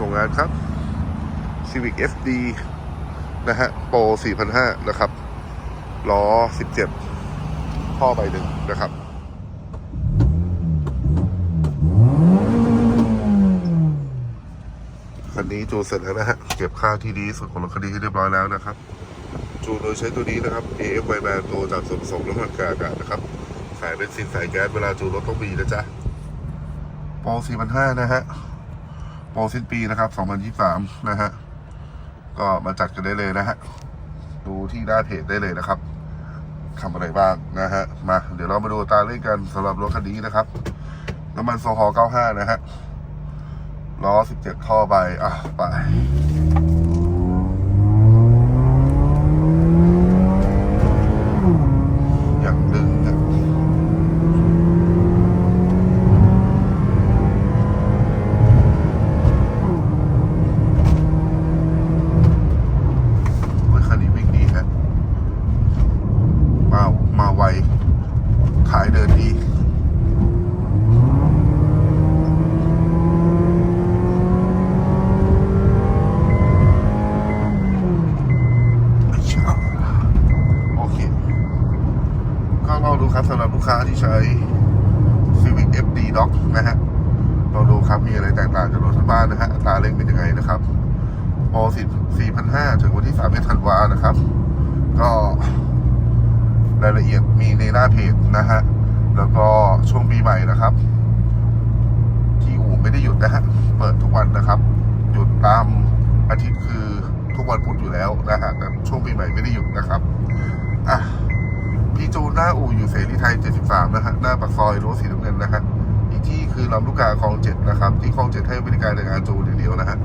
ส่งงานครับ Civic FD นะฮะโปร4,500 นะครับล้อ 17 ท่อใบหนึ่งนะครับคันนี้จูนเสร็จแล้วนะฮะ เก็บค่าที่ดีสุดของรถคันนี้ให้เรียบร้อยแล้วนะครับ จูนโดยใช้ตัวนี้นะครับ AF y b a n ตัวจากส่วนผสมน้ำมันกากอากาศนะครับ สายเบนซินสายแก๊สเวลาจูนรถต้องมีนะจ๊ะโปร4,500 นะฮะ โปรสิ้นปีนะครับ 2023 นะฮะ ก็มาจัดกันได้เลยนะฮะ ดูที่หน้าเพจได้เลยนะครับทำอะไรบ้างนะฮะ มา เดี๋ยวเรามาดูตาเล่นกันสำหรับรถคันนี้นะครับ น้ำมันโซฮอล95 นะฮะ ล้อ 17 ท่อใบ อะ ไป อย่างดึงอะโอ้ยคันนี้วิ่งดีฮะ มา มาไว ขายเดินดี โอเค ก็ลองดู ครับสำหรับลูกค้าที่ใช้ Civic FD Doc นะฮะลองดูครับมีอะไรแตกต่างจากรถทั้งบ้านนะฮะตาเร่งเป็นยังไงนะครับโปร10 4,500 ถึงวันที่3ธันวานะครับ ก็รายละเอียดมีในหน้าเพจนะฮะ แล้วก็ช่วงปีใหม่นะครับ ที่อู่ไม่ได้หยุดนะฮะ เปิดทุกวันนะครับ หยุดตามอาทิตย์คือทุกวันพุธอยู่แล้วนะฮะแต่ช่วงปีใหม่ไม่ได้หยุดนะครับ อะ นหน้าอู่อยู่เสรีไทย 73 นะฮะ หน้าปากซอยรั้วสีน้ำเงินนะฮะ อีกที่คือลำลูกกาคลองเจ็ดนะครับ ที่คลองเจ็ดให้บริการในงานจูนเดียวนะฮะ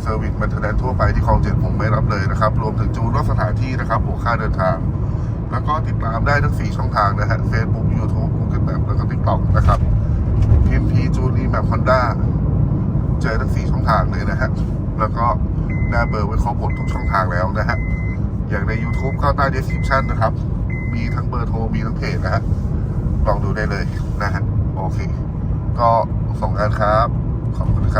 เซอร์วิสมันเทนแนนทั่วไปที่คลองเจ็ดผมไม่รับเลยนะครับ รวมถึงจูนนอกสถานที่นะครับบวกค่าเดินทาง แล้วก็ติดตามได้ทั้ง 4 ช่องทางนะฮะ Facebook YouTube Google Map แล้วก็ TikTok นะครับพิมพ์พีจูนีแมปฮอนด้าเจอทั้ง 4 ช่องทางเลยนะฮะ แล้วก็หน้าเบอร์ไว้ครบหมดทุกช่องทางแล้วนะฮะ อย่างใน YouTube ก็ใต้ description นะครับ มีทั้งเบอร์โทร มีทั้งเพจนะฮะ ลองดูได้เลยนะฮะ โอเค ก็ส่งกันครับ ขอบคุณครับ